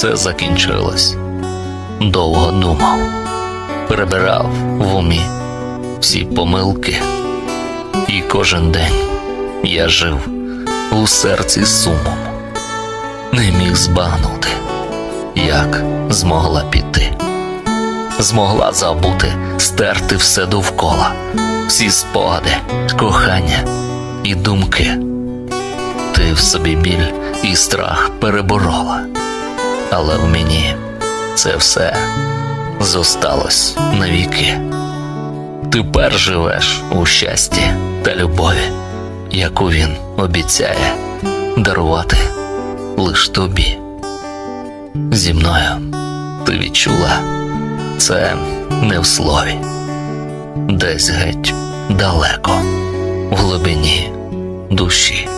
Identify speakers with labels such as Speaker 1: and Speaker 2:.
Speaker 1: все закінчилось. Довго думав, перебирав в умі всі помилки, і кожен день я жив у серці сумом, не міг збагнути, як змогла піти, змогла забути, стерти все довкола, всі спогади, кохання і думки. Ти в собі біль і страх переборола, але в мені це все зосталось навіки. Тепер живеш у щасті та любові, яку він обіцяє дарувати лиш тобі. Зі мною ти відчула це не в слові, десь геть далеко, в глибині душі.